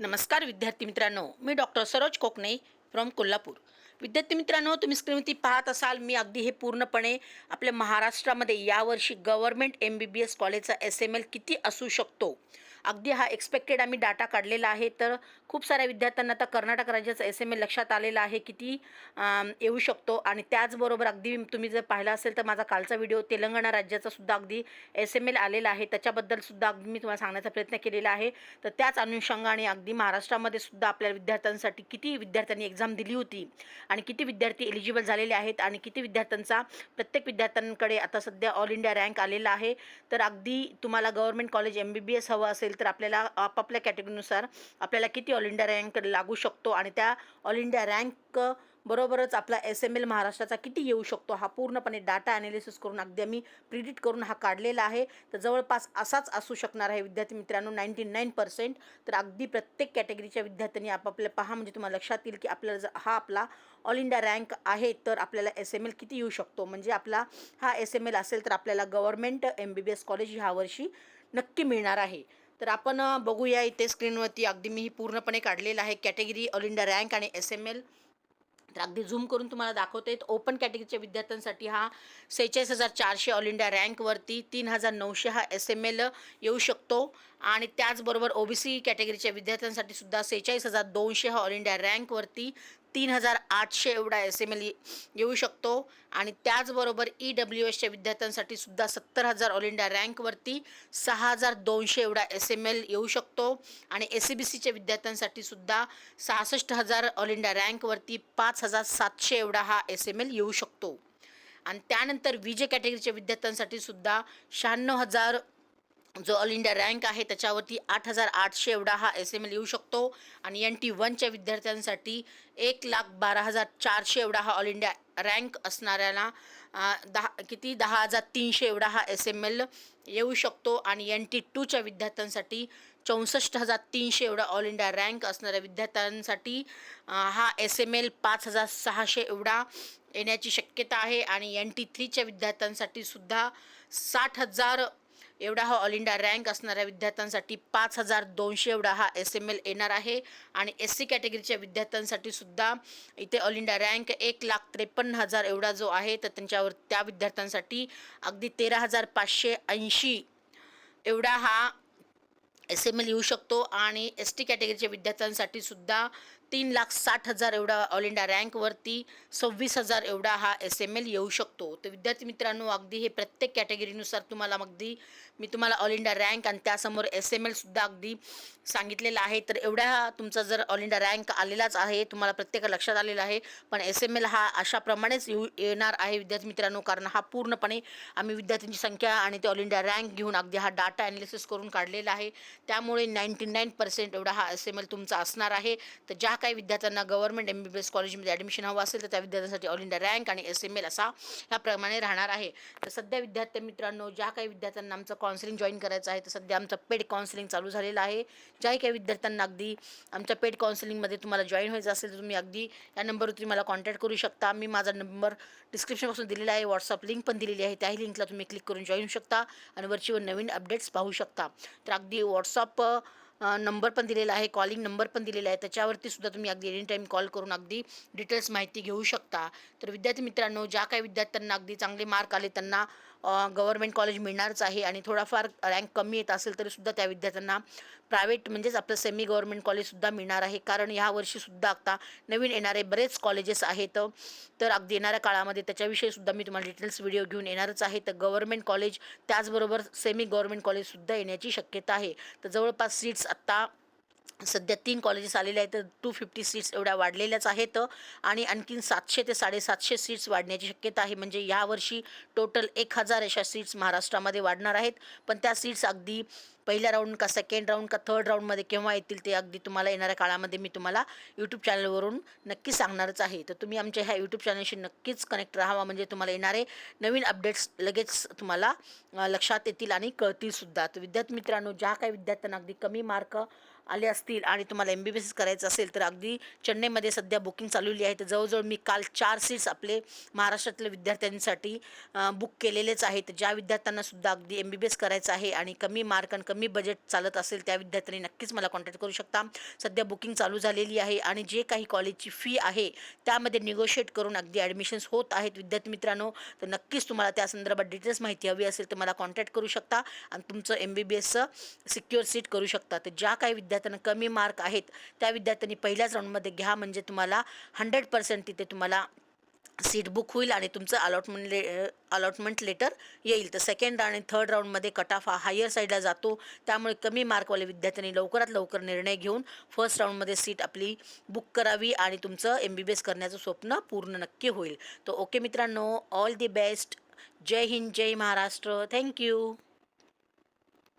नमस्कार विद्यार्थी मित्रांनो. मी डॉक्टर सरोज कोकणे फ्रॉम कोल्हापूर. विद्यार्थी मित्रांनो तुम्ही स्क्रीनवरती पाहत असाल मी अगदी हे पूर्णपणे आपल्या महाराष्ट्रामध्ये यावर्षी government M B B S कॉलेजचा एस एम एल किती असू शकतो? अगदी हा एक्सपेक्टेड आम्ही डाटा काढलेला आहे. तर खूप साऱ्या विद्यार्थ्यांना आता कर्नाटक राज्याचा एस एम एल लक्षात आलेला आहे किती येऊ शकतो. आणि त्याचबरोबर अगदी तुम्ही जर पाहिला असेल तर माझा कालचा व्हिडिओ तेलंगणा राज्याचा सुद्धा अगदी एस एम एल आलेला आहे. त्याच्याबद्दल सुद्धा अगदी मी तुम्हाला सांगण्याचा प्रयत्न केलेला आहे. तर त्याच अनुषंगाने अगदी महाराष्ट्रामध्ये सुद्धा आपल्या विद्यार्थ्यांसाठी किती विद्यार्थ्यांनी एक्झाम दिली होती आणि किती विद्यार्थी एलिजिबल झालेले आहेत आणि किती विद्यार्थ्यांचा प्रत्येक विद्यार्थ्यांकडे आता सध्या ऑल इंडिया रँक आलेला आहे. तर अगदी तुम्हाला government college M B B S हवं असेल तर आपल्याला आपापल्या कॅटेगरीनुसार आपल्याला किती ऑल इंडिया रँक लागू शकतो आणि त्या ऑल इंडिया रँक बरोबरच आपला एस एम एल महाराष्ट्राचा किती येऊ शकतो हा पूर्णपणे डाटा ॲनालिसिस करून अगदी आम्ही प्रिडिट करून हा काढलेला आहे. तर जवळपास असाच असू शकणार आहे विद्यार्थी मित्रांनो नाईंटी नाईन पर्सेंट तर अगदी प्रत्येक कॅटेगरीच्या विद्यार्थ्यांनी आपापल्या पहा म्हणजे तुम्हाला लक्षात येईल की आपल्याला जर हा आपला ऑल इंडिया रँक आहे तर आपल्याला एस एम एल किती येऊ शकतो. म्हणजे आपला हा एस एम एल असेल तर आपल्याला government M B B S college ह्यावर्षी नक्की मिळणार आहे. तर आपण बघूया इथे स्क्रीनवरती. अगदी मी ही पूर्णपणे काढलेलं आहे. कॅटेगरी ऑल इंडिया रँक आणि एस एम एल तर अगदी झूम करून तुम्हाला दाखवते. ओपन कॅटेगरीच्या विद्यार्थ्यांसाठी हा सेहेचाळीस हजार चारशे ऑल इंडिया रँकवरती तीन हजार नऊशे हा एस एम एल येऊ शकतो. आणि त्याचबरोबर ओ बी सी कॅटेगरीच्या विद्यार्थ्यांसाठी सुद्धा सेहेचाळीस हजार दोनशे हा ऑल इंडिया रँकवरती तीन हजार आठशे एवढा एस एम एल येऊ शकतो. आणि त्याचबरोबर ई डब्ल्यू एसच्या विद्यार्थ्यांसाठी सुद्धा सत्तर हजार ऑल इंडिया रँकवरती सहा हजार दोनशे एवढा एस एम एल येऊ शकतो. आणि एस सी बी सीच्या विद्यार्थ्यांसाठी सुद्धा सहासष्ट हजार ऑल इंडिया रँकवरती पाच हजार सातशे एवढा हा एस एम एल येऊ शकतो. आणि त्यानंतर विजे कॅटेगरीच्या विद्यार्थ्यांसाठी सुद्धा शहाण्णव हजार जो ऑल इंडिया रँक आहे त्याच्यावरती आठ हजार आठशे एवढा हा एस एम एल येऊ शकतो. आणि एन टी वनच्या विद्यार्थ्यांसाठी एक लाख बारा हजार चारशे एवढा हा ऑल इंडिया रँक असणाऱ्याला दहा किती? दहा हजार तीनशे एवढा हा एस एम एल येऊ शकतो. आणि एन टी टूच्या विद्यार्थ्यांसाठी चौसष्ट हजार तीनशे एवढा ऑल इंडिया रँक असणाऱ्या विद्यार्थ्यांसाठी हा एस एम एल पाच हजार सहाशे एवढा येण्याची शक्यता आहे. आणि एन टी थ्रीच्या विद्यार्थ्यांसाठी सुद्धा साठ हजार एवढा हा ऑल इंडिया रँक असणाऱ्या विद्यार्थ्यांसाठी पाच हजार दोनशे एवढा हा एस एम एल येणार आहे. आणि एस सी कॅटेगरीच्या विद्यार्थ्यांसाठी सुद्धा इथे ऑल इंडिया रँक एक लाख त्रेपन्न हजार एवढा जो आहे तर त्यांच्यावर त्या विद्यार्थ्यांसाठी अगदी तेरा हजार पाचशे ऐंशी एवढा हा एस एम एल येऊ शकतो. आणि एस टी कॅटेगरीच्या विद्यार्थ्यांसाठी सुद्धा तीन लाख साठ हजार एवढा ऑल इंडिया रँकवरती सव्वीस हजार एवढा हा एस एम एल येऊ शकतो. तर विद्यार्थी मित्रांनो अगदी हे प्रत्येक कॅटेगरीनुसार तुम्हाला अगदी मी तुम्हाला ऑल इंडिया रँक आणि त्यासमोर एस एम एलसुद्धा अगदी सांगितलेलं आहे. तर एवढ्या तुमचा जर ऑल इंडिया रँक आलेलाच आहे तुम्हाला प्रत्येक लक्षात आलेला आहे. पण एस एम एल हा अशाप्रमाणेच येऊ येणार आहे विद्यार्थी मित्रांनो कारण हा पूर्णपणे आम्ही विद्यार्थ्यांची संख्या आणि ते ऑल इंडिया रँक घेऊन अगदी हा डाटा ॲनालिसिस करून काढलेला आहे. त्यामुळे नाईंटी नाईन पर्सेंट एवढा हा एस एम एल तुमचा असणार आहे. तर ज्या काही विद्यार्थ्यांना government M B B S कॉलेजमध्ये ॲडमिशन हवं असेल तर त्या विद्यार्थ्यांसाठी ऑल इंडिया रँक आणि एस एम एल असा ह्याप्रमाणे राहणार आहे. तर सध्या विद्यार्थी मित्रांनो ज्या काही विद्यार्थ्यांना आमचं काउन्सिलिंग जॉईन करायचं आहे तर सध्या आमचं पेड काउन्सिलिंग चालू झालेलं आहे. ज्याही काही विद्यार्थ्यांना अगदी आमच्या पेड काउन्सिलिंगमध्ये तुम्हाला जॉईन व्हायचं असेल तर तुम्ही अगदी या नंबरवर तुम्ही मला कॉन्टॅक्ट करू शकता. मी माझा नंबर डिस्क्रिप्शनपासून दिलेला आहे व्हॉट्सअप लिंक पण दिलेली आहे. त्याही लिंकला तुम्ही क्लिक करून जॉईन होऊ शकता आणि वरचीवर नवीन अपडेट्स पाहू शकता. तर अगदी व्हॉट्सअप नंबर पण दिलेला आहे कॉलिंग नंबर पण दिलेला आहे. त्याच्यावरती सुद्धा तुम्ही अगदी एनी टाईम कॉल करून अगदी डिटेल्स माहिती घेऊ शकता. तर विद्यार्थी मित्रांनो ज्या काही विद्यार्थ्यांना अगदी चांगले मार्क आले त्यांना गव्हर्मेंट कॉलेज मिळणारच आहे आणि थोडाफार रँक कमी येत असेल तरीसुद्धा त्या विद्यार्थ्यांना प्रायव्हेट म्हणजेच आपलं सेमी गव्हर्मेंट कॉलेजसुद्धा मिळणार आहे. कारण ह्यावर्षीसुद्धा आता नवीन येणारे बरेच कॉलेजेस आहेत. तर अगदी येणाऱ्या काळामध्ये त्याच्याविषयी सुद्धा मी तुम्हाला डिटेल्स व्हिडिओ घेऊन येणारच आहे. तर गव्हर्मेंट कॉलेज त्याचबरोबर सेमी गव्हर्मेंट कॉलेजसुद्धा येण्याची शक्यता आहे. तर जवळपास सीट्स आत्ता सध्या तीन कॉलेजेस आलेले आहेत तर टू फिफ्टी सीट्स एवढ्या वाढलेल्याच आहेत आणि आणखीन सातशे ते साडेसातशे सीट्स वाढण्याची शक्यता आहे. म्हणजे यावर्षी टोटल एक हजार अशा सीट्स महाराष्ट्रामध्ये वाढणार आहेत. पण त्या सीट्स अगदी पहिल्या राऊंड का सेकंड राऊंड का थर्ड राऊंडमध्ये केव्हा येतील ते अगदी तुम्हाला येणाऱ्या काळामध्ये मी तुम्हाला यूट्यूब चॅनलवरून नक्की सांगणारच आहे. तर तुम्ही आमच्या ह्या यूट्यूब चॅनलशी नक्कीच कनेक्ट राहावा. म्हणजे तुम्हाला येणारे नवीन अपडेट्स लगेच तुम्हाला लक्षात येतील आणि कळतीलसुद्धा तर विद्यार्थी मित्रांनो ज्या काही विद्यार्थ्यांना अगदी कमी मार्क आले असतील आणि तुम्हाला एम बी बी एस करायचं असेल तर अगदी चेन्नईमध्ये सध्या बुकिंग चालवली आहे. तर जवळजवळ मी काल चार सीट्स आपले महाराष्ट्रातल्या विद्यार्थ्यांसाठी बुक केलेलेच आहेत. ज्या विद्यार्थ्यांना सुद्धा अगदी एम बी बी एस करायचं आहे आणि कमी मार्क आणि कमी बजेट चालत असेल त्या विद्यार्थ्यांनी नक्कीच मला कॉन्टॅक्ट करू शकता. सध्या बुकिंग चालू झालेली आहे आणि जे काही कॉलेजची फी आहे त्यामध्ये निगोशिएट करून अगदी ॲडमिशन्स होत आहेत. विद्यार्थी मित्रांनो तर नक्कीच तुम्हाला त्या संदर्भात डिटेल्स माहिती हवी असेल तर मला कॉन्टॅक्ट करू शकता आणि तुमचं एम बी बी एसचं सिक्युअर सीट करू शकता. तर ज्या काही विद्यार्थ्यांना कमी मार्क आहेत त्या विद्यार्थ्यांनी पहिल्याच राऊंडमध्ये घ्या. म्हणजे तुम्हाला हंड्रेड पर्सेंट तिथे तुम्हाला सीट बुक होईल आणि तुमचं अलॉटमेंट ले अलॉटमेंट लेटर येईल. तर सेकंड आणि थर्ड राऊंडमध्ये कट ऑफ हा हायर साईडला जातो. त्यामुळे कमी मार्कवाले विद्यार्थ्यांनी लवकरात लवकर निर्णय घेऊन फर्स्ट राऊंडमध्ये सीट आपली बुक करावी आणि तुमचं एम बी बी एस करण्याचं स्वप्न पूर्ण नक्की होईल. तर ओके मित्रांनो ऑल दी बेस्ट जय हिंद जय महाराष्ट्र. Thank you